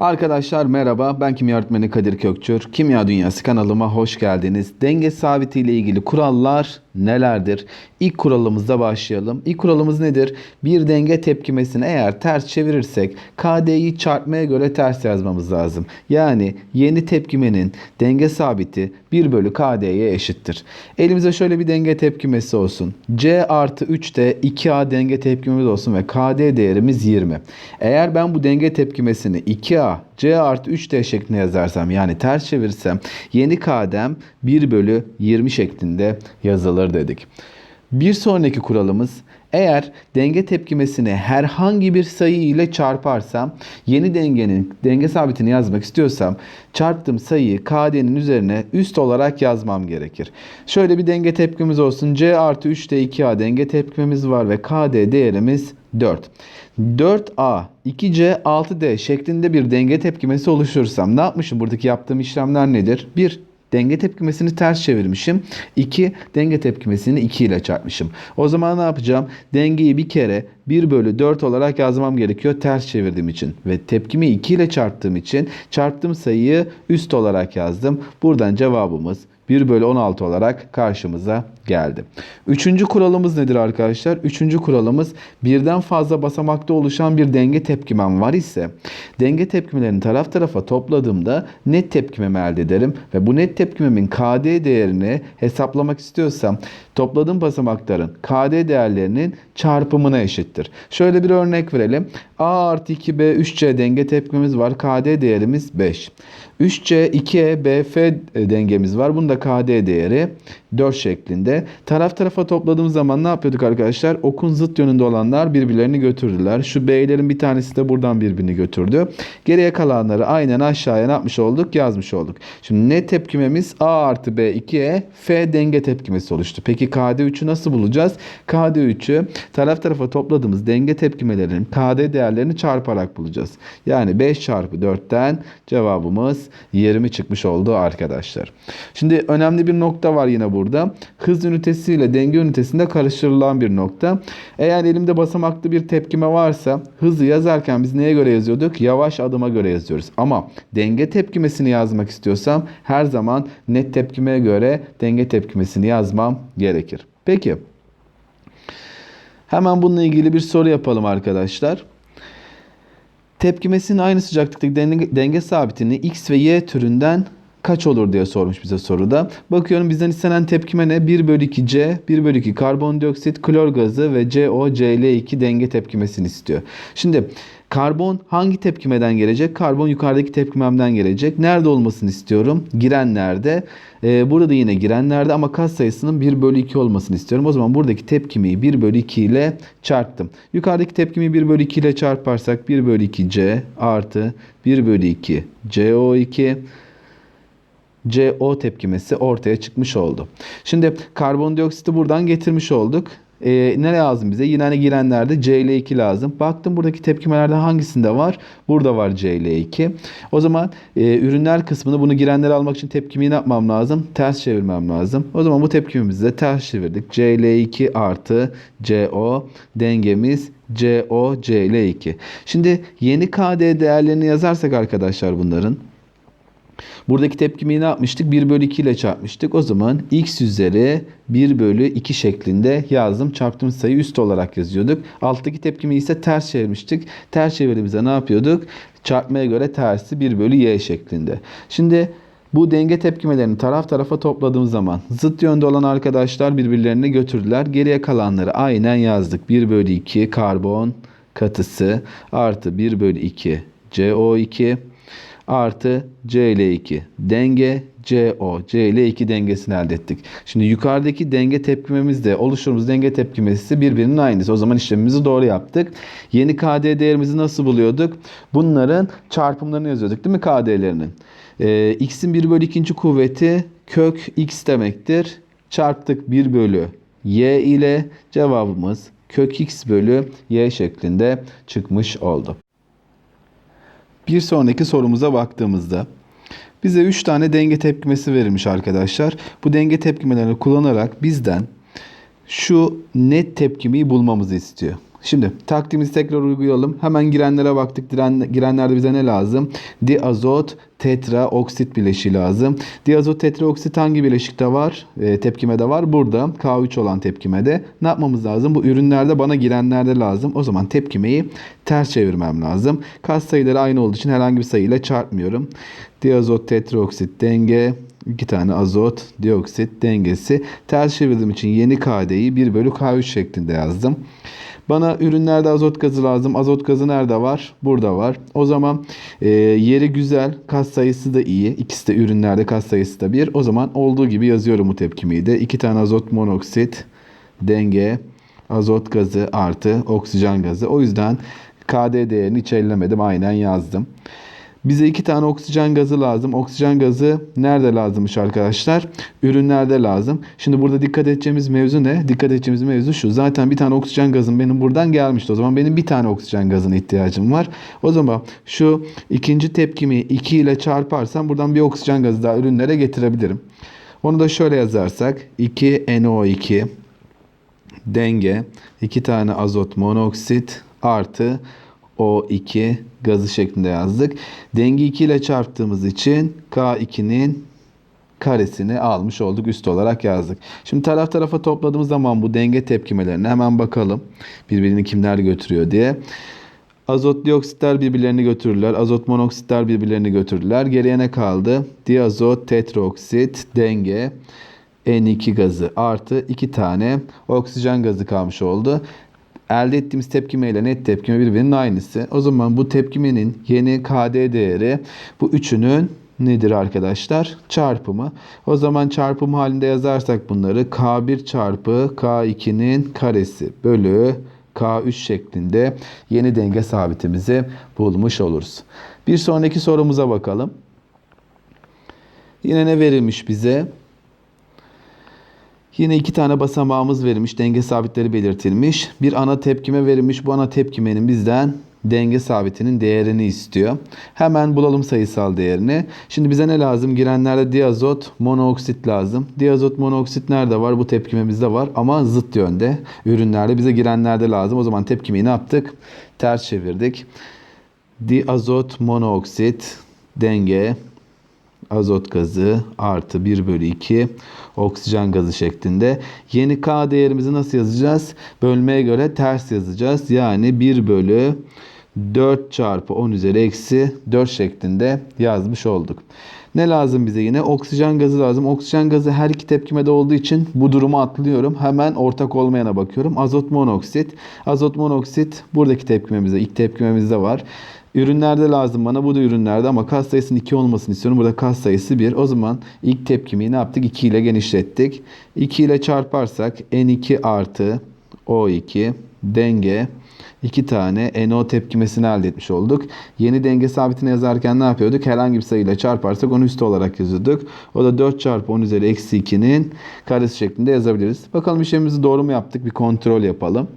Arkadaşlar merhaba ben kimya öğretmeni Kadir Kökçür. Kimya Dünyası kanalıma hoş geldiniz. Denge sabiti ile ilgili kurallar nelerdir? İlk kuralımızda başlayalım. İlk kuralımız nedir? Bir denge tepkimesini eğer ters çevirirsek KD'yi çarpmaya göre ters yazmamız lazım. Yani yeni tepkimenin denge sabiti 1 bölü KD'ye eşittir. Elimize şöyle bir denge tepkimesi olsun. C artı 3'te 2A denge tepkimemiz olsun ve KD değerimiz 20. Eğer ben bu denge tepkimesini 2A C artı 3D şeklinde yazarsam yani ters çevirirsem yeni KD'm 1 bölü 20 şeklinde yazılır dedik. Bir sonraki kuralımız eğer denge tepkimesini herhangi bir sayı ile çarparsam yeni dengenin denge sabitini yazmak istiyorsam çarptığım sayıyı KD'nin üzerine üst olarak yazmam gerekir. Şöyle bir denge tepkimiz olsun. C artı 3'te 2A denge tepkimemiz var ve KD değerimiz 4. 4A, 2C, 6D şeklinde bir denge tepkimesi oluşturursam ne yapmışım? Buradaki yaptığım işlemler nedir? 1. Denge tepkimesini ters çevirmişim. 2. Denge tepkimesini 2 ile çarpmışım. O zaman ne yapacağım? Dengeyi bir kere 1 bölü 4 olarak yazmam gerekiyor ters çevirdiğim için. Ve tepkimi 2 ile çarptığım için çarptığım sayıyı üst olarak yazdım. Buradan cevabımız 1 bölü 16 olarak karşımıza geldi. Üçüncü kuralımız nedir arkadaşlar? Üçüncü kuralımız birden fazla basamakta oluşan bir denge tepkimem var ise denge tepkimelerini taraf tarafa topladığımda net tepkimemi elde ederim ve bu net tepkimemin KD değerini hesaplamak istiyorsam topladığım basamakların KD değerlerinin çarpımına eşittir. Şöyle bir örnek verelim. A artı 2B 3C denge tepkimemiz var. KD değerimiz 5. 3C 2E BF dengemiz var. Bunda KD değeri 4 şeklinde. Taraf tarafa topladığımız zaman ne yapıyorduk arkadaşlar? Okun zıt yönünde olanlar birbirlerini götürdüler. Şu B'lerin bir tanesi de buradan birbirini götürdü. Geriye kalanları aynen aşağıya ne yapmış olduk? Yazmış olduk. Şimdi net tepkimemiz A artı B 2E F denge tepkimesi oluştu. Peki KD3'ü nasıl bulacağız? KD3'ü taraf tarafa topladığımız denge tepkimelerinin KD değerlerini çarparak bulacağız. Yani 5 çarpı 4'ten cevabımız 20 çıkmış oldu arkadaşlar. Şimdi önemli bir nokta var yine burada. Hız ünitesi ile denge ünitesinde karıştırılan bir nokta. Eğer elimde basamaklı bir tepkime varsa hızı yazarken biz neye göre yazıyorduk? Yavaş adıma göre yazıyoruz. Ama denge tepkimesini yazmak istiyorsam her zaman net tepkimeye göre denge tepkimesini yazmam gerekir. Peki. Hemen bununla ilgili bir soru yapalım arkadaşlar. Tepkimesinin aynı sıcaklıktaki denge, denge sabitini X ve Y türünden kaç olur diye sormuş bize soruda. Bakıyorum bizden istenen tepkime ne? 1 bölü 2 C, 1 bölü 2 karbondioksit, klor gazı ve CO, Cl2 denge tepkimesini istiyor. Şimdi karbon hangi tepkimeden gelecek? Karbon yukarıdaki tepkimemden gelecek. Nerede olmasını istiyorum? Girenlerde. Ee, burada yine girenlerde ama kat sayısının 1 bölü 2 olmasını istiyorum. O zaman buradaki tepkimeyi 1 bölü 2 ile çarptım. Yukarıdaki tepkimi 1 bölü 2 ile çarparsak 1 bölü 2 C artı 1 bölü 2 CO2 CO tepkimesi ortaya çıkmış oldu. Şimdi karbondioksiti buradan getirmiş olduk. Ee, ne lazım bize? Yine hani girenlerde Cl2 lazım. Baktım buradaki tepkimelerde hangisinde var? Burada var Cl2. O zaman e, ürünler kısmını bunu girenleri almak için tepkimeyi ne yapmam lazım? Ters çevirmem lazım. O zaman bu tepkimimizi de ters çevirdik. Cl2 artı CO dengemiz CO Cl2. Şimdi yeni KD değerlerini yazarsak arkadaşlar bunların Buradaki tepkimeyi ne yapmıştık? 1 bölü 2 ile çarpmıştık. O zaman x üzeri 1 bölü 2 şeklinde yazdım. Çarptığımız sayı üst olarak yazıyorduk. Alttaki tepkimeyi ise ters çevirmiştik. Ters çevirdiğimizde ne yapıyorduk? Çarpmaya göre tersi 1 bölü y şeklinde. Şimdi bu denge tepkimelerini taraf tarafa topladığımız zaman zıt yönde olan arkadaşlar birbirlerini götürdüler. Geriye kalanları aynen yazdık. 1 bölü 2 karbon katısı artı 1 bölü 2 CO2 artı Cl2 denge CO Cl2 dengesini elde ettik. Şimdi yukarıdaki denge tepkimemiz de oluşturduğumuz denge tepkimesi birbirinin aynısı. O zaman işlemimizi doğru yaptık. Yeni KD değerimizi nasıl buluyorduk? Bunların çarpımlarını yazıyorduk değil mi KD'lerinin? Ee, x'in 1 bölü 2. kuvveti kök x demektir. Çarptık 1 bölü y ile cevabımız kök x bölü y şeklinde çıkmış oldu. Bir sonraki sorumuza baktığımızda bize 3 tane denge tepkimesi verilmiş arkadaşlar. Bu denge tepkimelerini kullanarak bizden şu net tepkimeyi bulmamızı istiyor. Şimdi taktiğimizi tekrar uygulayalım. Hemen girenlere baktık. Giren, girenlerde bize ne lazım? Diazot tetraoksit bileşiği lazım. Diazot tetraoksit hangi bileşikte var? E, tepkimede var. Burada K3 olan tepkimede. Ne yapmamız lazım? Bu ürünlerde bana girenlerde lazım. O zaman tepkimeyi ters çevirmem lazım. Kas sayıları aynı olduğu için herhangi bir sayıyla çarpmıyorum. Diazot tetraoksit denge iki tane azot dioksit dengesi ters çevirdiğim için yeni KD'yi 1 bölü K3 şeklinde yazdım. Bana ürünlerde azot gazı lazım. Azot gazı nerede var? Burada var. O zaman e, yeri güzel. Kas sayısı da iyi. İkisi de ürünlerde kas sayısı da bir. O zaman olduğu gibi yazıyorum bu tepkimeyi de. İki tane azot monoksit denge azot gazı artı oksijen gazı. O yüzden KD değerini hiç ellemedim. Aynen yazdım. Bize iki tane oksijen gazı lazım. Oksijen gazı nerede lazımmış arkadaşlar? Ürünlerde lazım. Şimdi burada dikkat edeceğimiz mevzu ne? Dikkat edeceğimiz mevzu şu. Zaten bir tane oksijen gazım benim buradan gelmişti. O zaman benim bir tane oksijen gazına ihtiyacım var. O zaman şu ikinci tepkimi 2 ile çarparsam buradan bir oksijen gazı daha ürünlere getirebilirim. Onu da şöyle yazarsak 2 NO2 denge 2 tane azot monoksit artı O2 gazı şeklinde yazdık. Denge 2 ile çarptığımız için K2'nin karesini almış olduk. Üst olarak yazdık. Şimdi taraf tarafa topladığımız zaman bu denge tepkimelerine hemen bakalım. Birbirini kimler götürüyor diye. Azot dioksitler birbirlerini götürürler. Azot monoksitler birbirlerini götürürler. Geriye ne kaldı? Diazot tetraoksit denge N2 gazı artı 2 tane oksijen gazı kalmış oldu elde ettiğimiz tepkime ile net tepkime birbirinin aynısı. O zaman bu tepkimenin yeni KD değeri bu üçünün nedir arkadaşlar? Çarpımı. O zaman çarpım halinde yazarsak bunları K1 çarpı K2'nin karesi bölü K3 şeklinde yeni denge sabitimizi bulmuş oluruz. Bir sonraki sorumuza bakalım. Yine ne verilmiş bize? Yine iki tane basamağımız verilmiş. Denge sabitleri belirtilmiş. Bir ana tepkime verilmiş. Bu ana tepkimenin bizden denge sabitinin değerini istiyor. Hemen bulalım sayısal değerini. Şimdi bize ne lazım? Girenlerde diazot monoksit lazım. Diazot monoksit nerede var? Bu tepkimemizde var ama zıt yönde. Ürünlerde bize girenlerde lazım. O zaman tepkimeyi ne yaptık? Ters çevirdik. Diazot monoksit denge azot gazı artı 1 bölü 2 oksijen gazı şeklinde. Yeni K değerimizi nasıl yazacağız? Bölmeye göre ters yazacağız. Yani 1 bölü 4 çarpı 10 üzeri eksi 4 şeklinde yazmış olduk. Ne lazım bize yine? Oksijen gazı lazım. Oksijen gazı her iki tepkimede olduğu için bu durumu atlıyorum. Hemen ortak olmayana bakıyorum. Azot monoksit. Azot monoksit buradaki tepkimemizde, ilk tepkimemizde var. Ürünlerde lazım bana. Bu da ürünlerde ama kas sayısının 2 olmasını istiyorum. Burada kas sayısı 1. O zaman ilk tepkimi ne yaptık? 2 ile genişlettik. 2 ile çarparsak N2 artı O2 denge 2 tane NO tepkimesini elde etmiş olduk. Yeni denge sabitini yazarken ne yapıyorduk? Herhangi bir sayıyla çarparsak onu üstü olarak yazıyorduk. O da 4 çarpı 10 üzeri eksi 2'nin karesi şeklinde yazabiliriz. Bakalım işlemimizi doğru mu yaptık? Bir kontrol yapalım.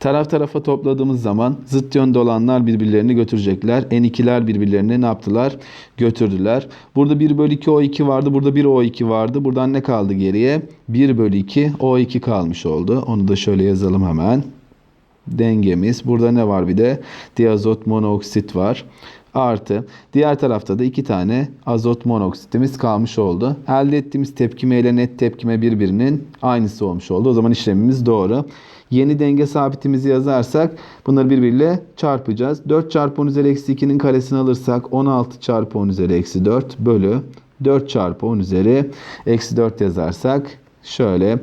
Taraf tarafa topladığımız zaman zıt yönde olanlar birbirlerini götürecekler. N2'ler birbirlerini ne yaptılar? Götürdüler. Burada 1 bölü 2 O2 vardı. Burada 1 O2 vardı. Buradan ne kaldı geriye? 1 bölü 2 O2 kalmış oldu. Onu da şöyle yazalım hemen. Dengemiz. Burada ne var bir de? Diazot monoksit var artı diğer tarafta da iki tane azot monoksitimiz kalmış oldu. Elde ettiğimiz tepkime ile net tepkime birbirinin aynısı olmuş oldu. O zaman işlemimiz doğru. Yeni denge sabitimizi yazarsak bunları birbiriyle çarpacağız. 4 çarpı 10 üzeri eksi 2'nin karesini alırsak 16 çarpı 10 üzeri eksi 4 bölü 4 çarpı 10 üzeri eksi 4 yazarsak şöyle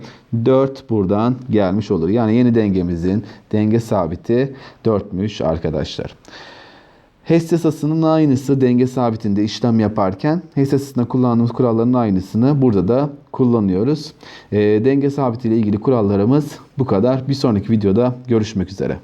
4 buradan gelmiş olur. Yani yeni dengemizin denge sabiti 4'müş arkadaşlar. HES yasasının aynısı denge sabitinde işlem yaparken HES yasasında kullandığımız kuralların aynısını burada da kullanıyoruz. E, denge sabitiyle ilgili kurallarımız bu kadar. Bir sonraki videoda görüşmek üzere.